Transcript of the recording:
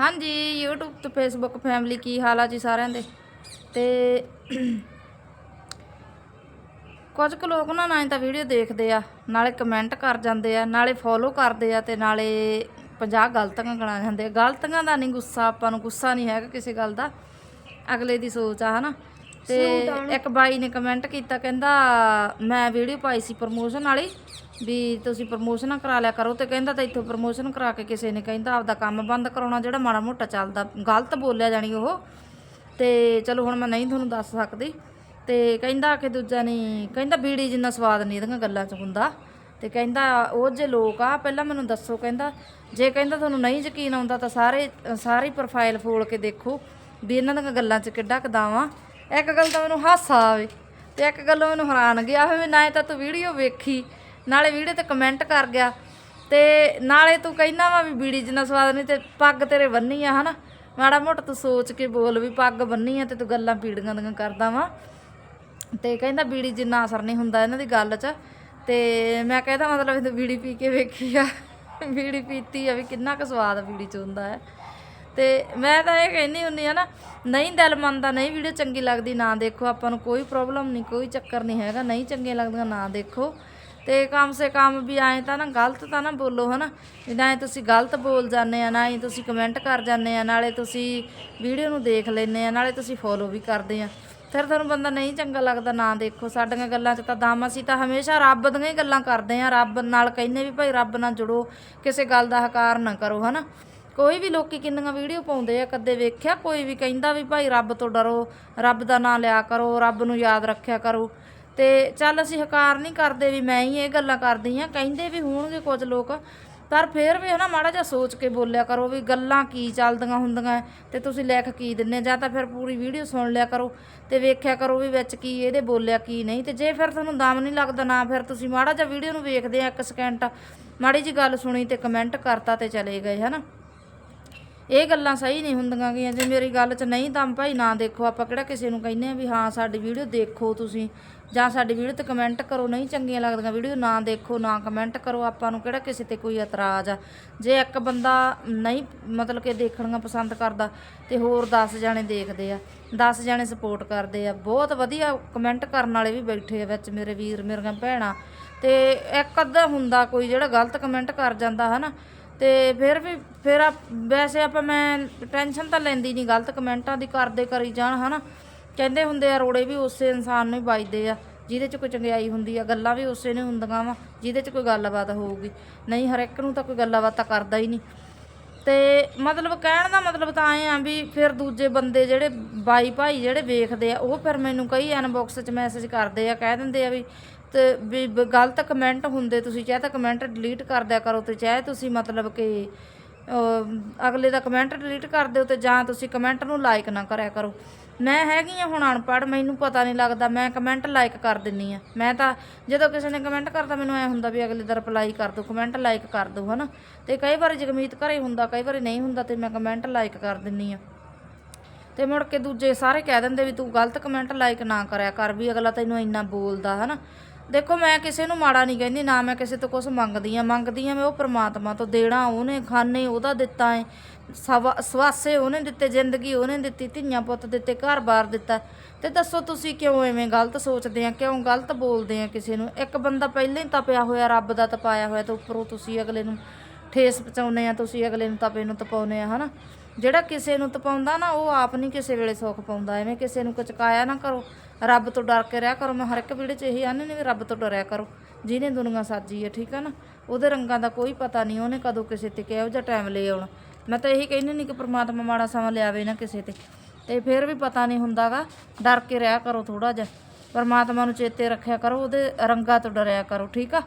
ਹਾਂਜੀ, YouTube ਤੇ Facebook family ਕੀ ਹਾਲ ਆ ਜੀ ਸਾਰਿਆਂ ਦੇ? ਤੇ ਕੁਝ ਕੁ ਲੋਕ ਨਾ ਨਾ ਤਾਂ ਵੀਡੀਓ ਦੇਖਦੇ ਆ, ਨਾਲੇ ਕਮੈਂਟ ਕਰ ਜਾਂਦੇ ਆ, ਨਾਲੇ ਫੋਲੋ ਕਰਦੇ ਆ ਤੇ ਨਾਲੇ 50 ਗਲਤੀਆਂ ਗਣਾ ਜਾਂਦੇ ਆ। ਗਲਤੀਆਂ ਦਾ ਨਹੀਂ ਗੁੱਸਾ, ਆਪਾਂ ਨੂੰ ਗੁੱਸਾ ਨਹੀਂ ਹੈਗਾ ਕਿਸੇ ਗੱਲ ਦਾ। ਅਗਲੇ ਦੀ ਸੋਚ ਆ, ਹਨਾ? ਤੇ ਇੱਕ ਬਾਈ ਨੇ ਕਮੈਂਟ ਕੀਤਾ, ਕਹਿੰਦਾ, ਮੈਂ ਵੀਡੀਓ ਪਾਈ ਸੀ ਪ੍ਰਮੋਸ਼ਨ ਵਾਲੀ, ਵੀ ਤੁਸੀਂ ਪ੍ਰਮੋਸ਼ਨਾਂ ਕਰਾ ਲਿਆ ਕਰੋ। ਤੇ ਕਹਿੰਦਾ ਤਾਂ ਇੱਥੋਂ ਪ੍ਰਮੋਸ਼ਨ ਕਰਾ ਕੇ ਕਿਸੇ ਨੇ ਕਹਿੰਦਾ, ਆਪਦਾ ਕੰਮ ਬੰਦ ਕਰਾਉਣਾ, ਜਿਹੜਾ ਮਾੜਾ ਮੋਟਾ ਚੱਲਦਾ, ਗਲਤ ਬੋਲਿਆ ਜਾਣੀ ਉਹ। ਤੇ ਚਲੋ ਹੁਣ ਮੈਂ ਨਹੀਂ ਤੁਹਾਨੂੰ ਦੱਸ ਸਕਦੀ। ਤੇ ਕਹਿੰਦਾ ਕਿ ਦੂਜਾ ਨਹੀਂ ਕਹਿੰਦਾ ਬੀੜੀ ਜਿੰਨਾ ਸਵਾਦ ਨਹੀਂ ਇਹਦੀਆਂ ਗੱਲਾਂ 'ਚ ਹੁੰਦਾ। ਤੇ ਕਹਿੰਦਾ, ਉਹ ਜੇ ਲੋਕ ਆ, ਪਹਿਲਾਂ ਮੈਨੂੰ ਦੱਸੋ। ਕਹਿੰਦਾ, ਜੇ ਕਹਿੰਦਾ ਤੁਹਾਨੂੰ ਨਹੀਂ ਯਕੀਨ ਆਉਂਦਾ ਤਾਂ ਸਾਰੇ, ਸਾਰੀ ਪ੍ਰੋਫਾਈਲ ਫੋਲ ਕੇ ਦੇਖੋ ਵੀ ਇਹਨਾਂ ਦੀਆਂ ਗੱਲਾਂ 'ਚ ਕਿੱਡਾ ਕਦਾਵਾ ਇੱਕ ਗੱਲ ਤਾਂ ਮੈਨੂੰ ਹਾਸਾ ਆਵੇ ਤੇ ਇੱਕ ਗੱਲ ਮੈਨੂੰ ਹੈਰਾਨ ਗਿਆ ਹੋਵੇ ਨਾ ਤਾਂ ਤੂੰ ਵੀਡੀਓ ਵੇਖੀ, ਨਾਲੇ ਵੀਡੀਓ ਤੇ ਕਮੈਂਟ ਕਰ ਗਿਆ ਤੇ ਨਾਲੇ ਤੂੰ ਕਹਿੰਦਾ ਵਾ ਵੀ ਬੀੜੀ ਜਿੰਨਾ ਸਵਾਦ ਨਹੀਂ ਤੇ ਪੱਗ ਤੇਰੇ ਬੰਨੀ ਆ ਹਨਾ। ਮਾੜਾ ਮੋਟਾ ਤੂੰ ਸੋਚ ਕੇ ਬੋਲ ਵੀ ਪੱਗ ਬੰਨੀ ਆ ਤੇ ਤੂੰ ਗੱਲਾਂ ਪੀੜੀਆਂ ਦੀਆਂ ਕਰਦਾ ਵਾ। ਤੇ ਕਹਿੰਦਾ ਬੀੜੀ ਜਿੰਨਾ ਅਸਰ ਨਹੀਂ ਹੁੰਦਾ ਇਹਨਾਂ ਦੀ ਗੱਲ 'ਚ ਤੇ ਮੈਂ ਕਹਿੰਦਾ ਮਤਲਬ ਇਹ ਬੀੜੀ ਪੀ ਕੇ ਵੇਖੀ ਆ, ਬੀੜੀ ਪੀਤੀ ਆ ਵੀ ਕਿੰਨਾ ਕੁ ਸਵਾਦ ਬੀੜੀ 'ਚ ਹੁੰਦਾ ਹੈ। ਤੇ ਮੈਂ ਤਾਂ ਇਹ ਕਹਿੰਦੀ ਹੁੰਦੀ ਆ ਨਾ, ਨਹੀਂ ਦਿਲ ਮੰਨਦਾ, ਨਹੀਂ ਵੀਡੀਓ ਚੰਗੀ ਲੱਗਦੀ, ਨਾ ਦੇਖੋ। ਆਪਾਂ ਨੂੰ ਕੋਈ ਪ੍ਰੋਬਲਮ ਨਹੀਂ, ਕੋਈ ਚੱਕਰ ਨਹੀਂ ਹੈਗਾ। ਨਹੀਂ ਚੰਗੀਆਂ ਲੱਗਦੀਆਂ, ਨਾ ਦੇਖੋ। ਤੇ ਕਮ ਸੇ ਕਮ ਵੀ ਐਂ ਤਾਂ ਨਾ, ਗਲਤ ਤਾਂ ਨਾ ਬੋਲੋ, ਹਨਾ। ਵੀ ਨਾ ਤੁਸੀਂ ਗਲਤ ਬੋਲ ਜਾਂਦੇ ਆ, ਨਾ ਹੀ ਤੁਸੀਂ ਕਮੈਂਟ ਕਰ ਜਾਂਦੇ ਆ, ਨਾਲੇ ਤੁਸੀਂ ਵੀਡੀਓ ਨੂੰ ਦੇਖ ਲੈਂਦੇ ਆ, ਨਾਲੇ ਤੁਸੀਂ ਫੋਲੋ ਵੀ ਕਰਦੇ ਆ। ਫਿਰ ਤੁਹਾਨੂੰ ਬੰਦਾ ਨਹੀਂ ਚੰਗਾ ਲੱਗਦਾ, ਨਾ ਦੇਖੋ। ਸਾਡੀਆਂ ਗੱਲਾਂ 'ਚ ਤਾਂ ਦਮ, ਅਸੀਂ ਤਾਂ ਹਮੇਸ਼ਾ ਰੱਬ ਦੀਆਂ ਹੀ ਗੱਲਾਂ ਕਰਦੇ ਆ। ਰੱਬ ਨਾਲ ਕਹਿੰਦੇ ਵੀ ਭਾਈ, ਰੱਬ ਨਾਲ ਜੁੜੋ। ਕਿਸੇ ਗੱਲ ਦਾ ਹਕਾਰ ਨਾ ਕਰੋ, ਹਨਾ। ਕੋਈ ਵੀ ਲੋਕੀ ਕਿੰਨੀਆਂ ਵੀਡੀਓ ਪਾਉਂਦੇ ਆ, ਕਦੇ ਵੇਖਿਆ? ਕੋਈ ਵੀ ਕਹਿੰਦਾ ਵੀ ਭਾਈ ਰੱਬ ਤੋਂ ਡਰੋ, ਰੱਬ ਦਾ ਨਾਮ ਲਿਆ ਕਰੋ, ਰੱਬ ਨੂੰ ਯਾਦ ਰੱਖਿਆ ਕਰੋ। ਤੇ ਚੱਲ ਅਸੀਂ ਹਕਾਰ ਨਹੀਂ ਕਰਦੇ ਵੀ ਮੈਂ ਹੀ ਇਹ ਗੱਲਾਂ ਕਰਦੀ ਆ, ਕਹਿੰਦੇ ਵੀ ਹੋਣਗੇ ਕੁਝ ਲੋਕ। ਪਰ ਫਿਰ ਵੀ ਹਨਾ ਮਾੜਾ ਜਿਹਾ ਸੋਚ ਕੇ ਬੋਲਿਆ ਕਰੋ ਵੀ ਗੱਲਾਂ ਕੀ ਚੱਲਦੀਆਂ ਹੁੰਦੀਆਂ, ਤੇ ਤੁਸੀਂ ਲਿਖ ਕੀ ਦਿੰਨੇ, ਜਾਂ ਤਾਂ ਫਿਰ ਪੂਰੀ ਵੀਡੀਓ ਸੁਣ ਲਿਆ ਕਰੋ, ਤੇ ਵੇਖਿਆ ਕਰੋ ਵੀ ਵਿੱਚ ਕੀ ਇਹਦੇ ਬੋਲਿਆ, ਕੀ ਨਹੀਂ। ਤੇ ਜੇ ਫਿਰ ਤੁਹਾਨੂੰ ਦਮ ਨਹੀਂ ਲੱਗਦਾ, ਨਾ ਫਿਰ ਤੁਸੀਂ ਮਾੜਾ ਜਿਹਾ ਵੀਡੀਓ ਨੂੰ ਵੇਖਦੇ ਆ ਇੱਕ ਸਕਿੰਟ ਮਾੜੀ ਜੀ ਗੱਲ ਸੁਣੀ ਤੇ ਕਮੈਂਟ ਕਰਤਾ ਤੇ ਚਲੇ ਗਏ, ਹਨਾ। ਇਹ ਗੱਲਾਂ ਸਹੀ ਨਹੀਂ ਹੁੰਦੀਆਂ ਗਈਆਂ ਜੇ ਮੇਰੀ ਗੱਲ 'ਚ ਨਹੀਂ ਤਾਂ ਭਾਈ ਨਾ ਦੇਖੋ। ਆਪਾਂ ਕਿਹੜਾ ਕਿਸੇ ਨੂੰ ਕਹਿੰਦੇ ਆ ਵੀ ਹਾਂ, ਸਾਡੀ ਵੀਡੀਓ ਦੇਖੋ ਤੁਸੀਂ। ਜਾਂ ਸਾਡੀ ਵੀਡੀਓ ਤੇ ਕਮੈਂਟ ਕਰੋ। ਨਹੀਂ ਚੰਗੀਆਂ ਲੱਗਦੀਆਂ ਵੀਡੀਓ, ਨਾ ਦੇਖੋ, ਨਾ ਕਮੈਂਟ ਕਰੋ। ਆਪਾਂ ਨੂੰ ਕਿਹੜਾ ਕਿਸੇ ਤੇ ਕੋਈ ਇਤਰਾਜ਼ ਆ? ਜੇ ਇੱਕ ਬੰਦਾ ਨਹੀਂ, ਮਤਲਬ ਕਿ ਦੇਖਣੀਆਂ ਪਸੰਦ ਕਰਦਾ, ਤੇ ਹੋਰ 10 ਜਾਣੇ ਦੇਖਦੇ ਆ। 10 ਜਾਣੇ ਸਪੋਰਟ ਕਰਦੇ ਆ। ਬਹੁਤ ਵਧੀਆ ਕਮੈਂਟ ਕਰਨ ਵਾਲੇ ਵੀ ਬੈਠੇ ਆ ਵਿੱਚ ਮੇਰੇ ਵੀਰ, ਮੇਰੀਆਂ ਭੈਣਾਂ। ਤੇ ਇੱਕ ਅੱਧਾ ਹੁੰਦਾ ਕੋਈ ਜਿਹੜਾ ਗਲਤ ਕਮੈਂਟ ਕਰ ਜਾਂਦਾ, ਹਨਾ? ਤੇ ਫਿਰ ਵੀ, ਫਿਰ ਆ- ਵੈਸੇ ਆਪਾਂ ਮੈਂ ਟੈਨਸ਼ਨ ਤਾਂ ਲੈਂਦੀ ਨਹੀਂ ਗਲਤ ਕਮੈਂਟਾਂ ਦੀ ਕਰਦੇ ਕਰੀ ਜਾਣ, ਹਨਾ। ਕਹਿੰਦੇ ਹੁੰਦੇ ਆ, ਰੋੜੇ ਵੀ ਉਸੇ ਇਨਸਾਨ ਨੂੰ ਹੀ ਵੱਜਦੇ ਆ, ਜਿਹਦੇ 'ਚ ਕੋਈ ਚੰਗਿਆਈ ਹੁੰਦੀ ਆ, ਗੱਲਾਂ ਵੀ ਉਸੇ ਨੇ ਹੁੰਦੀਆਂ ਵਾ, ਜਿਹਦੇ 'ਚ ਕੋਈ ਗੱਲਬਾਤ ਹੋਊਗੀ। ਨਹੀਂ ਹਰ ਇੱਕ ਨੂੰ ਤਾਂ ਕੋਈ ਗੱਲਬਾਤ ਤਾਂ ਕਰਦਾ ਹੀ ਨਹੀਂ ਤੇ ਮਤਲਬ ਕਹਿਣ ਦਾ ਮਤਲਬ ਤਾਂ ਐ ਆ ਵੀ ਫਿਰ ਦੂਜੇ ਬੰਦੇ ਜਿਹੜੇ ਬਾਈ ਭਾਈ ਜਿਹੜੇ ਵੇਖਦੇ ਆ, ਉਹ ਫਿਰ ਮੈਨੂੰ ਕਈ ਇਨਬਾਕਸ 'ਚ ਮੈਸੇਜ ਕਰਦੇ ਆ, ਕਹਿ ਦਿੰਦੇ ਆ ਵੀ ਤੇ ਵੀ ਗਲਤ ਕਮੈਂਟ ਹੁੰਦੇ, ਤੁਸੀਂ ਚਾਹੇ ਤਾਂ ਕਮੈਂਟ ਡਿਲੀਟ ਕਰ ਦਿਆ ਕਰੋ ਤੇ ਚਾਹੇ ਤੁਸੀਂ ਮਤਲਬ ਕਿ ਅਗਲੇ ਦਾ ਕਮੈਂਟ ਡਿਲੀਟ ਕਰ ਦਿਓ ਤੇ ਜਾਂ ਤੁਸੀਂ ਕਮੈਂਟ ਨੂੰ ਲਾਈਕ ਨਾ ਕਰਿਆ ਕਰੋ। ਮੈਂ ਹੈਗੀ ਆ ਹੁਣ ਅਨਪੜ੍ਹ, ਮੈਨੂੰ ਪਤਾ ਨਹੀਂ ਲੱਗਦਾ, ਮੈਂ ਕਮੈਂਟ ਲਾਈਕ ਕਰ ਦਿੰਨੀ ਆ। ਮੈਂ ਤਾਂ ਜਦੋਂ ਕਿਸੇ ਨੇ ਕਮੈਂਟ ਕਰਦਾ ਮੈਨੂੰ ਐ ਹੁੰਦਾ ਵੀ ਅਗਲੇ ਦਾ ਰਿਪਲਾਈ ਕਰ ਦੋ ਕਮੈਂਟ ਲਾਈਕ ਕਰ ਦੋ, ਹਨਾ। ਤੇ ਕਈ ਵਾਰੀ ਜਗਮੀਤ ਘਰੇ ਹੁੰਦਾ, ਕਈ ਵਾਰੀ ਨਹੀਂ ਹੁੰਦਾ ਤੇ ਮੈਂ ਕਮੈਂਟ ਲਾਈਕ ਕਰ ਦਿੰਨੀ ਆ। ਤੇ ਮੁੜ ਕੇ ਦੂਜੇ ਸਾਰੇ ਕਹਿ ਦਿੰਦੇ ਵੀ ਤੂੰ ਗਲਤ ਕਮੈਂਟ ਲਾਈਕ ਨਾ ਕਰਿਆ ਕਰ, ਵੀ ਅਗਲਾ ਤੈਨੂੰ ਇੰਨਾ ਬੋਲਦਾ, ਹਨਾ। ਦੇਖੋ, ਮੈਂ ਕਿਸੇ ਨੂੰ ਮਾੜਾ ਨਹੀਂ ਕਹਿੰਦੀ, ਨਾ ਮੈਂ ਕਿਸੇ ਤੋਂ ਕੁਝ ਮੰਗਦੀ ਆ ਮੰਗਦੀ ਆ ਮੈਂ ਉਹ ਪ੍ਰਮਾਤਮਾ ਤੋਂ, ਦੇਣਾ ਉਹਨੇ, ਖਾਣੇ ਉਹਦਾ ਦਿੱਤਾ ਏ ਸਵਾ, ਸਵਾਸੇ ਉਹਨੇ ਦਿੱਤੇ, ਜ਼ਿੰਦਗੀ ਉਹਨੇ ਦਿੱਤੀ, ਧੀਆਂ ਪੁੱਤ ਦਿੱਤੇ, ਘਰ-ਬਾਰ ਦਿੱਤਾ। ਤੇ ਦੱਸੋ ਤੁਸੀਂ ਕਿਉਂ ਐਵੇਂ ਗਲਤ ਸੋਚਦੇ ਆ, ਕਿਉਂ ਗਲਤ ਬੋਲਦੇ ਆ ਕਿਸੇ ਨੂੰ? ਇੱਕ ਬੰਦਾ ਪਹਿਲਾਂ ਹੀ ਤਪਿਆ ਹੋਇਆ, ਰੱਬ ਦਾ ਤਪਾਇਆ ਹੋਇਆ, ਤੇ ਉੱਪਰੋਂ ਤੁਸੀਂ ਅਗਲੇ ਨੂੰ ਠੇਸ ਪਹੁੰਚਾਉਂਦੇ ਆ, ਤੁਸੀਂ ਅਗਲੇ ਨੂੰ ਤਪੇ ਨੂੰ ਤਪਾਉਂਦੇ ਆ, ਹਨਾ? ਜਿਹੜਾ ਕਿਸੇ ਨੂੰ ਤਪਾਉਂਦਾ ਨਾ, ਉਹ ਆਪ ਨਹੀਂ ਕਿਸੇ ਵੇਲੇ ਸੁੱਖ ਪਾਉਂਦਾ। ਐਵੇਂ ਕਿਸੇ ਨੂੰ ਕਚਕਾਇਆ ਨਾ ਕਰੋ। ਰੱਬ ਤੋਂ ਡਰ ਕੇ ਰਿਹਾ ਕਰੋ। ਮੈਂ ਹਰ ਇੱਕ ਵੀਡੀਓ 'ਚ ਇਹੀ ਆਨੇ ਨੇ ਵੀ ਰੱਬ ਤੋਂ ਡਰਿਆ ਕਰੋ। ਜਿਹਨੇ ਦੁਨੀਆ ਸਾਜੀ ਹੈ, ਠੀਕ ਹੈ ਨਾ? ਉਹਦੇ ਰੰਗਾਂ ਦਾ ਕੋਈ ਪਤਾ ਨਹੀਂ, ਉਹਨੇ ਕਦੋਂ ਕਿਸੇ ਤੇ ਕਿਹੋ ਜਿਹਾ ਟਾਈਮ ਲੈ ਆਉਣਾ। ਮੈਂ ਤਾਂ ਇਹੀ ਕਹਿੰਦੀ ਨਹੀਂ ਕਿ ਪ੍ਰਮਾਤਮਾ ਮਾੜਾ ਸਮਾਂ ਲਿਆਵੇ ਨਾ ਕਿਸੇ ਤੇ। ਤੇ ਫਿਰ ਵੀ ਪਤਾ ਨਹੀਂ ਹੁੰਦਾਗਾ, ਡਰ ਕੇ ਰਿਹਾ ਕਰੋ ਥੋੜਾ ਜਿਹਾ। ਪਰਮਾਤਮਾ ਨੂੰ ਚੇਤੇ ਰੱਖਿਆ ਕਰੋ, ਉਹਦੇ ਰੰਗਾਂ ਤੋਂ ਡਰਿਆ ਕਰੋ, ਠੀਕ ਆ?